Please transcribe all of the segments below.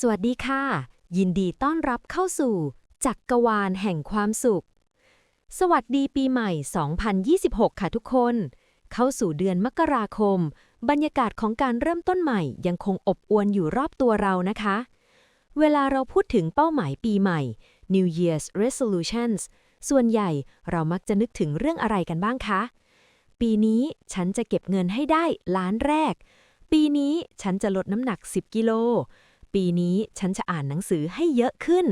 สวัสดีค่ะ ยินดีต้อนรับเข้าสู่จักรวาลแห่งความสุข สวัสดีปีใหม่ 2026 ค่ะทุกคน เข้าสู่เดือนมกราคม บรรยากาศของการเริ่มต้นใหม่ ยังคงอบอวลอยู่รอบตัวเรานะคะ เวลาเราพูดถึงเป้าหมายปีใหม่ New Year's Resolutions ส่วนใหญ่เรามักจะนึกถึงเรื่องอะไรกันบ้างคะ ปีนี้ฉันจะเก็บเงินให้ได้ล้านแรก ปีนี้ฉันจะลดน้ำหนัก 10 กิโล ปีนี้ฉันจะอ่านหนังสือให้เยอะขึ้น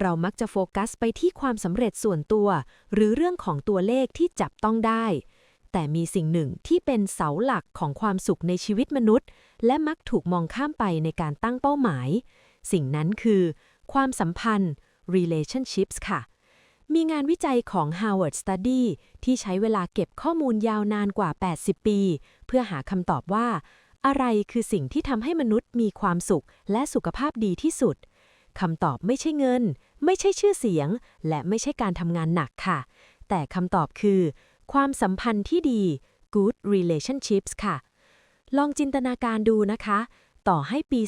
เรามักจะโฟกัสไปที่ความสำเร็จส่วนตัว หรือเรื่องของตัวเลขที่จับต้องได้ แต่มีสิ่งหนึ่งที่เป็นเสาหลักของความสุขในชีวิตมนุษย์ และมักถูกมองข้ามไปในการตั้งเป้าหมาย สิ่งนั้นคือ ความสัมพันธ์ relationships ค่ะมีงานวิจัยของ Harvard Study ที่ใช้เวลาเก็บข้อมูลยาวนานกว่า 80 ปี เพื่อหาคำตอบว่า อะไรคือสิ่งที่ทำให้มนุษย์มีความสุขและสุขภาพดีที่สุดคำตอบไม่ใช่เงิน ไม่ใช่ชื่อเสียง และไม่ใช่การทำงานหนักค่ะ แต่คำตอบคือ ความสัมพันธ์ที่ดี good relationships ค่ะ ลองจินตนาการดูนะคะ ต่อให้ปี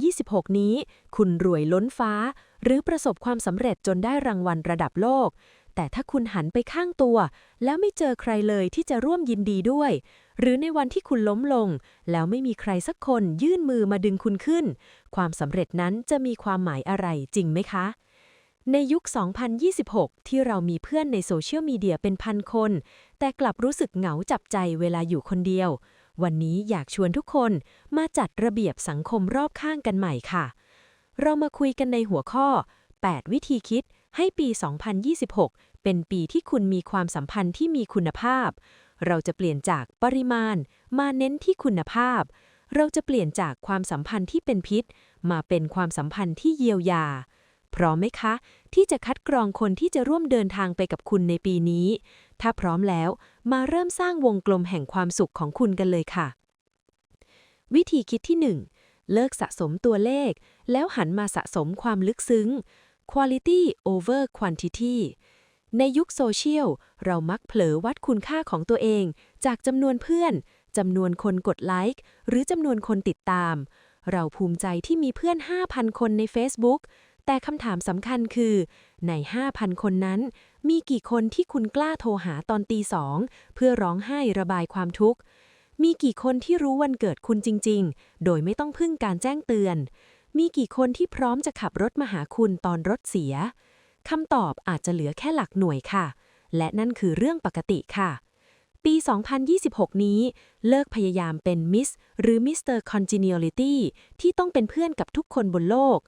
2026 นี้ คุณรวยล้นฟ้า หรือประสบความสำเร็จจนได้รางวัลระดับโลก แต่ถ้าคุณหันไปข้างตัว แล้วไม่เจอใครเลยที่จะร่วมยินดีด้วย หรือในวันที่คุณล้มลง แล้วไม่มีใครสักคนยื่นมือมาดึงคุณขึ้น ความสำเร็จนั้นจะมีความหมายอะไรจริงไหมคะ ในยุค 2026 ที่เรามีเพื่อนในโซเชียลมีเดียเป็นพันคน แต่กลับรู้สึกเหงาจับใจเวลาอยู่คนเดียว วันนี้อยากชวนทุกคนมาจัดระเบียบสังคมรอบข้างกันใหม่ค่ะ เรามาคุยกันในหัวข้อ 8 วิธีคิด ให้ปี 2026 เป็นปีที่คุณมีความสัมพันธ์ที่มีคุณภาพ เราจะเปลี่ยนจากปริมาณ มาเน้นที่คุณภาพ เราจะเปลี่ยนจากความสัมพันธ์ที่เป็นพิษ มาเป็นความสัมพันธ์ที่เยียวยา พร้อมไหมคะ ที่จะคัดกรองคนที่จะร่วมเดินทางไปกับคุณในปีนี้ ถ้าพร้อมแล้ว มาเริ่มสร้างวงกลมแห่งความสุขของคุณกันเลยค่ะ วิธีคิดที่ 1เลิกสะสมตัวเลข แล้วหันมาสะสมความลึกซึ้ง quality over quantity ในยุคโซเชียล เรามักเผลอวัดคุณค่าของตัวเอง จากจำนวนเพื่อนจำนวนคนกดไลค์หรือจำนวนคนติดตาม เราภูมิใจที่มีเพื่อน 5,000 คนใน Facebook แต่คำถามสำคัญคือ ใน 5,000 คนนั้น มีกี่คนที่คุณกล้าโทรหาตอนตีสองเพื่อร้องไห้ระบายความทุกข์ มีกี่คนที่รู้วันเกิดคุณจริง ๆ โดยไม่ต้องพึ่งการแจ้งเตือน มีกี่คนที่พร้อมจะขับรถมาหาคุณตอนรถเสียคำตอบอาจจะเหลือแค่หลักหน่วยค่ะ และนั่นคือเรื่องปกติค่ะ ปี 2026 นี้ เลิกพยายามเป็นมิสหรือมิสเตอร์คอนจิเนียลิตี้ที่ต้องเป็นเพื่อนกับทุกคนบนโลก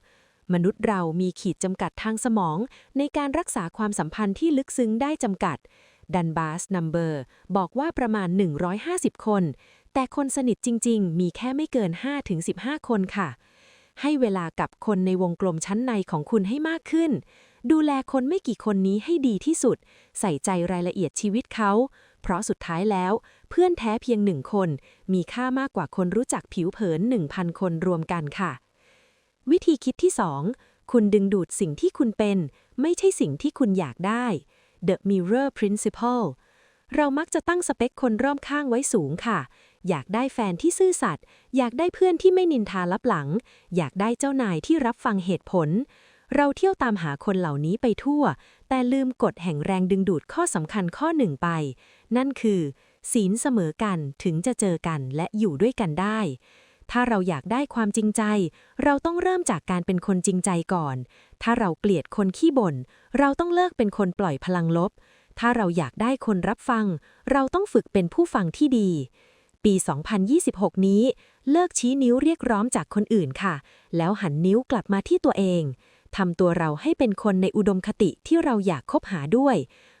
มนุษย์เรามีขีดจำกัดทางสมอง ในการรักษาความสัมพันธ์ที่ลึกซึ้งได้จำกัดดันบาสนัมเบอร์บอกว่าประมาณ 150 คน แต่คนสนิทจริง ๆ มีแค่ไม่เกิน 5-15 คนค่ะ ให้เวลากับคนในวงกลมชั้นในของคุณให้มากขึ้น ดูแลคนไม่กี่คนนี้ให้ดีที่สุด ใส่ใจรายละเอียดชีวิตเขา เพราะสุดท้ายแล้ว เพื่อนแท้เพียงหนึ่งคน มีค่ามากกว่าคนรู้จักผิวเผิน 1,000 คนรวมกันค่ะ วิธีคิดที่ 2 คุณดึงดูดสิ่งที่คุณเป็น ไม่ใช่สิ่งที่คุณอยากได้ The Mirror Principle เรามักจะตั้งสเปคคนรอบข้างไว้สูงค่ะ อยากได้แฟนที่ซื่อสัตย์อยากได้เพื่อนที่ไม่นินทาลับหลัง อยากได้เจ้านายที่รับฟังเหตุผล เราเที่ยวตามหาคนเหล่านี้ไปทั่ว แต่ลืมกฎแห่งแรงดึงดูดข้อสำคัญข้อหนึ่งไป นั่นคือ ศีลเสมอกันถึงจะเจอกันและอยู่ด้วยกันได้ ถ้าเราอยากได้ความจริงใจ เราต้องเริ่มจากการเป็นคนจริงใจก่อน ถ้าเราเกลียดคนขี้บ่น เราต้องเลิกเป็นคนปล่อยพลังลบ ถ้าเราอยากได้คนรับฟัง เราต้องฝึกเป็นผู้ฟังที่ดี ปี 2026 นี้ เลิกชี้นิ้วเรียกร้องจากคนอื่นค่ะ แล้วหันนิ้วกลับมาที่ตัวเองทำตัวเราให้เป็นคนในอุดมคติที่เราอยากคบหาด้วย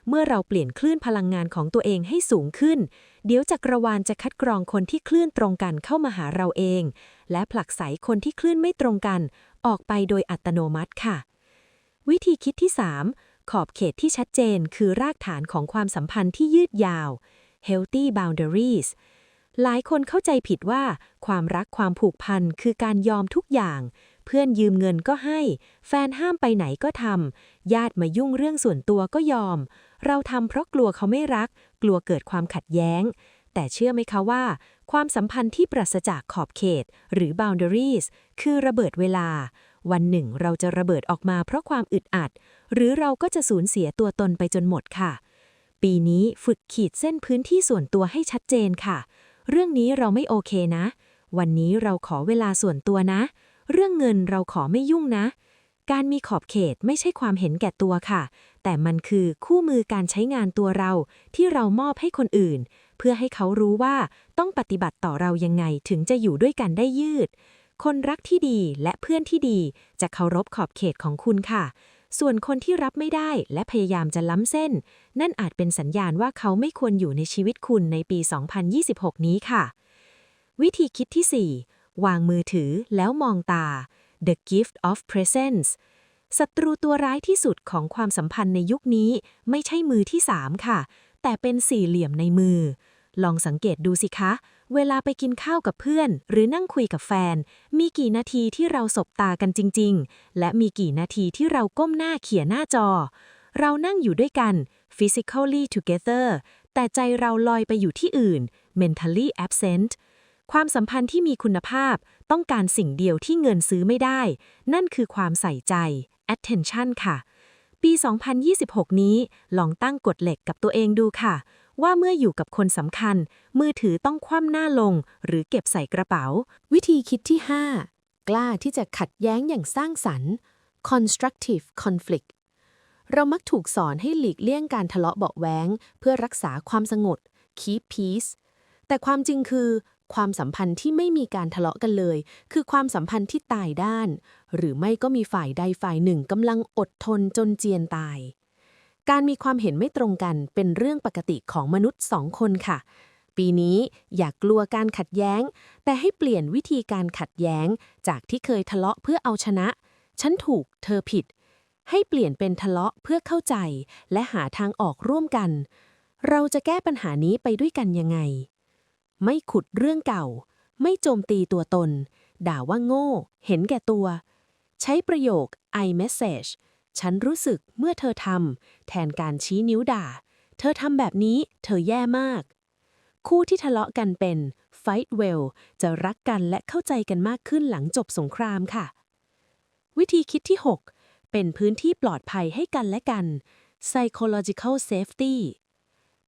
เมื่อเราเปลี่ยนคลื่นพลังงานของตัวเองให้สูงขึ้น เดี๋ยวจักรวาลจะคัดกรองคนที่คลื่นตรงกันเข้ามาหาเราเอง และผลักไสคนที่คลื่นไม่ตรงกัน ออกไปโดยอัตโนมัติค่ะ วิธีคิดที่ 3 ขอบเขตที่ชัดเจนคือรากฐานของความสัมพันธ์ที่ยืดยาว healthy boundaries หลายคนเข้าใจผิดว่า ความรักความผูกพันคือการยอมทุกอย่าง เพื่อนยืมเงินก็ให้ แฟนห้ามไปไหนก็ทำญาติมายุ่งเรื่องส่วนตัวก็ยอม เราทำเพราะกลัวเขาไม่รัก กลัวเกิดความขัดแย้ง แต่เชื่อไหมคะว่า ความสัมพันธ์ที่ปราศจากขอบเขต หรือ boundaries คือระเบิดเวลา วันหนึ่งเราจะระเบิดออกมาเพราะความอึดอัด หรือเราก็จะสูญเสียตัวตนไปจนหมดค่ะ ปีนี้ฝึกขีดเส้นพื้นที่ส่วนตัวให้ชัดเจนค่ะ เรื่องนี้เราไม่โอเคนะ วันนี้เราขอเวลาส่วนตัวนะ เรื่องเงินเราขอไม่ยุ่งนะ การมีขอบเขตไม่ใช่ความเห็นแก่ตัวค่ะ แต่มันคือคู่มือการใช้งานตัวเราที่เรามอบให้คนอื่น เพื่อให้เขารู้ว่าต้องปฏิบัติต่อเรายังไงถึงจะอยู่ด้วยกันได้ยืด คนรักที่ดีและเพื่อนที่ดีจะเคารพขอบเขตของคุณค่ะ ส่วนคนที่รับไม่ได้และพยายามจะล้ำเส้น นั่นอาจเป็นสัญญาณว่าเขาไม่ควรอยู่ในชีวิตคุณในปี 2026 นี้ค่ะ วิธีคิดที่ 4 วางมือถือแล้วมองตา The gift of presence ศัตรูตัวร้ายที่สุดของความสัมพันธ์ในยุคนี้ ไม่ใช่มือที่สามค่ะ แต่เป็นสี่เหลี่ยมในมือ ลองสังเกตดูสิคะ เวลาไปกินข้าวกับเพื่อน หรือนั่งคุยกับแฟน มีกี่นาทีที่เราสบตากันจริง ๆ และมีกี่นาทีที่เราก้มหน้าเขี่ยหน้าจอ เรานั่งอยู่ด้วยกัน physically together แต่ใจเราลอยไปอยู่ที่อื่น mentally absent ความสัมพันธ์ที่มีคุณภาพต้องการสิ่งเดียวที่เงินซื้อไม่ได้ นั่นคือความใส่ใจ attention ค่ะ ปี 2026 นี้ลองตั้งกฎเหล็กกับตัวเองดูค่ะ ว่าเมื่ออยู่กับคนสำคัญ มือถือต้องคว่ำหน้าลง หรือเก็บใส่กระเป๋า วิธีคิดที่ 5 กล้าที่จะขัดแย้งอย่างสร้างสรรค์ constructive conflict เรามักถูกสอนให้หลีกเลี่ยงการทะเลาะเบาะแว้งเพื่อรักษาความสงบ keep peace แต่ความจริงคือ ความสัมพันธ์ที่ไม่มีการทะเลาะกันเลย คือความสัมพันธ์ที่ตายด้าน หรือไม่ก็มีฝ่ายใดฝ่ายหนึ่งกำลังอดทนจนเจียนตาย การมีความเห็นไม่ตรงกันเป็นเรื่องปกติของมนุษย์สองคนค่ะ ปีนี้อย่ากกลัวการขัดแย้ง แต่ให้เปลี่ยนวิธีการขัดแย้ง จากที่เคยทะเลาะเพื่อเอาชนะ ฉันถูกเธอผิด ให้เปลี่ยนเป็นทะเลาะเพื่อเข้าใจ และหาทางออกร่วมกัน เราจะแก้ปัญหานี้ไปด้วยกันยังไง ไม่ขุดเรื่องเก่า ไม่โจมตีตัวตน ด่าว่าโง่ เห็นแก่ตัว ใช้ประโยค I message ฉันรู้สึกเมื่อเธอทำแทนการชี้นิ้วด่า เธอทำแบบนี้เธอแย่มาก คู่ที่ทะเลาะกันเป็น fight well จะรักกันและเข้าใจกันมากขึ้นหลังจบสงครามค่ะ วิธีคิดที่ 6 เป็นพื้นที่ปลอดภัยให้กันและกัน psychological safety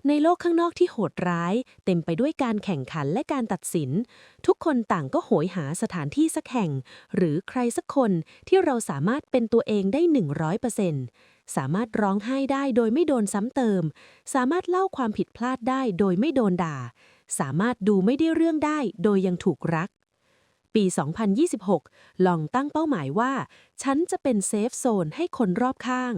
ในโลกข้างนอกที่โหดร้าย เต็มไปด้วยการแข่งขันและการตัดสิน ทุกคนต่างก็โหยหาสถานที่สักแห่ง หรือใครสักคนที่เราสามารถเป็นตัวเองได้ 100%สามารถร้องไห้ได้โดยไม่โดนซ้ำเติม สามารถเล่าความผิดพลาดได้โดยไม่โดนด่า สามารถดูไม่ได้เรื่องได้โดยยังถูกรัก ปี 2026 ลองตั้งเป้าหมายว่า ฉันจะเป็นเซฟโซนให้คนรอบข้าง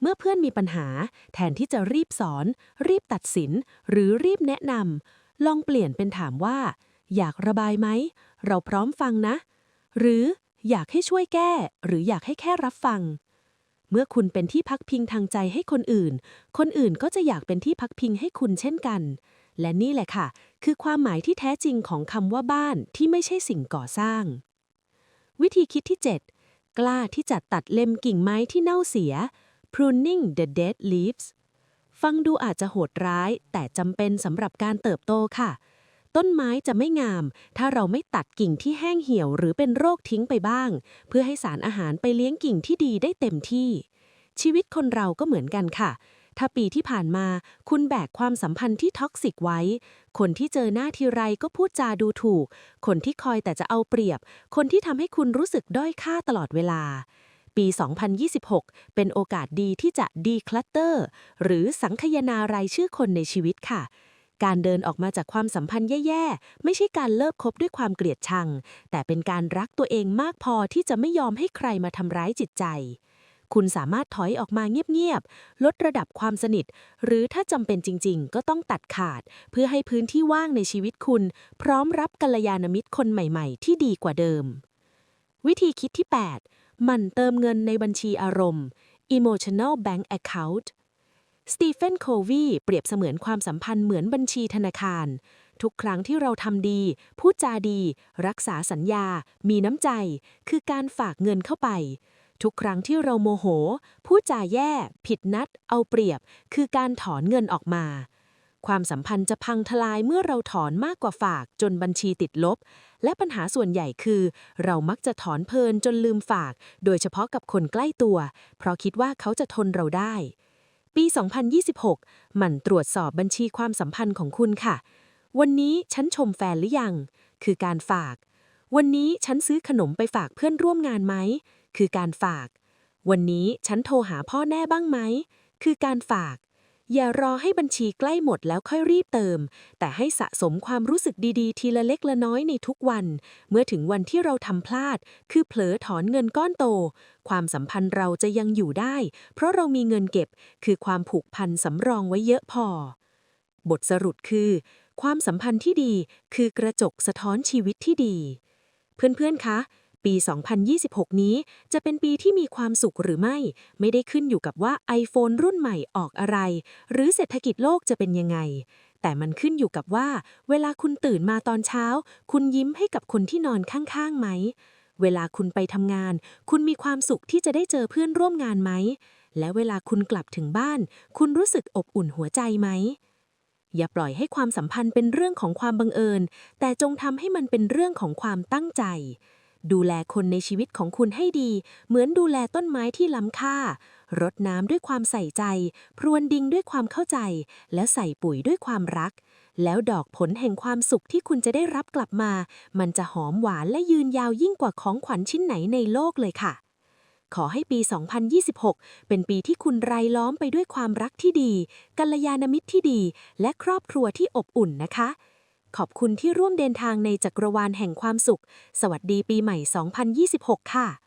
เมื่อเพื่อนมีปัญหา แทนที่จะรีบสอน รีบตัดสิน หรือรีบแนะนำลองเปลี่ยนเป็นถามว่า อยากระบายไหม เราพร้อมฟังนะ หรืออยากให้ช่วยแก้ หรืออยากให้แค่รับฟัง เมื่อคุณเป็นที่พักพิงทางใจให้คนอื่น คนอื่นก็จะอยากเป็นที่พักพิงให้คุณเช่นกัน และนี่แหละค่ะ คือความหมายที่แท้จริงของคำว่าบ้านที่ไม่ใช่สิ่งก่อสร้าง วิธีคิดที่ 7 กล้าที่จะตัดเล็มกิ่งไม้ที่เน่าเสีย pruning the dead leaves ฟังดูอาจจะโหดร้าย แต่จำเป็นสำหรับการเติบโตค่ะ ต้นไม้จะไม่งาม ถ้าเราไม่ตัดกิ่งที่แห้งเหี่ยวหรือเป็นโรคทิ้งไปบ้าง เพื่อให้สารอาหารไปเลี้ยงกิ่งที่ดีได้เต็มที่ ชีวิตคนเราก็เหมือนกันค่ะ ถ้าปีที่ผ่านมา คุณแบกความสัมพันธ์ที่ท็อกซิกไว้ คนที่เจอหน้าทีไรก็พูดจาดูถูก คนที่คอยแต่จะเอาเปรียบ คนที่ทำให้คุณรู้สึกด้อยค่าตลอดเวลา ปี 2026 เป็นโอกาสดีที่จะดีคลัตเตอร์หรือสังคยนารายชื่อคนในชีวิตค่ะ การเดินออกมาจากความสัมพันธ์แย่ๆ ไม่ใช่การเลิกคบด้วยความเกลียดชัง แต่เป็นการรักตัวเองมากพอที่จะไม่ยอมให้ใครมาทำร้ายจิตใจคุณสามารถถอยออกมาเงียบๆ ลดระดับความสนิท หรือถ้าจำเป็นจริงๆ ก็ต้องตัดขาด เพื่อให้พื้นที่ว่างในชีวิตคุณ พร้อมรับกัลยาณมิตรคนใหม่ๆ ที่ดีกว่าเดิม วิธีคิดที่ 8 มันเติมเงินในบัญชีอารมณ์ emotional bank account สตีเฟนโควีเปรียบเสมือนความสัมพันธ์เหมือนบัญชีธนาคาร ทุกครั้งที่เราทำดี พูดจาดี รักษาสัญญา มีน้ำใจ คือการฝากเงินเข้าไป ทุกครั้งที่เราโมโห พูดจาแย่ ผิดนัด เอาเปรียบ คือการถอนเงินออกมา ความสัมพันธ์จะพังทลายเมื่อเราถอนมากกว่าฝากจนบัญชีติดลบ และปัญหาส่วนใหญ่คือ เรามักจะถอนเพลินจนลืมฝาก โดยเฉพาะกับคนใกล้ตัว เพราะคิดว่าเขาจะทนเราได้ ปี 2026 หมั่นตรวจสอบบัญชีความสัมพันธ์ของคุณค่ะ วันนี้ฉันชมแฟนหรือยัง คือการฝาก วันนี้ฉันซื้อขนมไปฝากเพื่อนร่วมงานไหม คือการฝาก วันนี้ฉันโทรหาพ่อแน่บ้างไหม คือการฝาก อย่ารอให้บัญชีใกล้หมดแล้วค่อยรีบเติม แต่ให้สะสมความรู้สึกดีๆ ทีละเล็กละน้อยในทุกวัน เมื่อถึงวันที่เราทำพลาด คือเผลอถอนเงินก้อนโต ความสัมพันธ์เราจะยังอยู่ได้ เพราะเรามีเงินเก็บ คือความผูกพันสำรองไว้เยอะพอ บทสรุปคือ ความสัมพันธ์ที่ดี คือกระจกสะท้อนชีวิตที่ดี เพื่อนๆคะ ปี 2026 นี้ จะเป็นปีที่มีความสุขหรือไม่ ไม่ได้ขึ้นอยู่กับว่า iPhone รุ่นใหม่ออกอะไร หรือเศรษฐกิจโลกจะเป็นยังไง แต่มันขึ้นอยู่กับว่า เวลาคุณตื่นมาตอนเช้า คุณยิ้มให้กับคนที่นอนข้างๆไหม เวลาคุณไปทำงาน คุณมีความสุขที่จะได้เจอเพื่อนร่วมงานไหม และเวลาคุณกลับถึงบ้าน คุณรู้สึกอบอุ่นหัวใจไหมอย่าปล่อยให้ความสัมพันธ์เป็นเรื่องของความบังเอิญ แต่จงทำให้มันเป็นเรื่องของความตั้งใจ ดูแลคนในชีวิตของคุณให้ดี เหมือนดูแลต้นไม้ที่ล้ำค่ารดน้ำด้วยความใส่ใจ พรวนดิงด้วยความเข้าใจ และใส่ปุ๋ยด้วยความรัก แล้วดอกผลแห่งความสุขที่คุณจะได้รับกลับมา มันจะหอมหวานและยืนยาวยิ่งกว่าของขวัญชิ้นไหนในโลกเลยค่ะ ขอให้ปี 2026 เป็นปีที่คุณไรล้อมไปด้วยความรักที่ดี กัลยาณมิตรที่ดี และครอบครัวที่อบอุ่นนะคะ ขอบคุณที่ร่วมเดินทางในจักรวาลแห่งความสุข สวัสดีปีใหม่ 2026 ค่ะ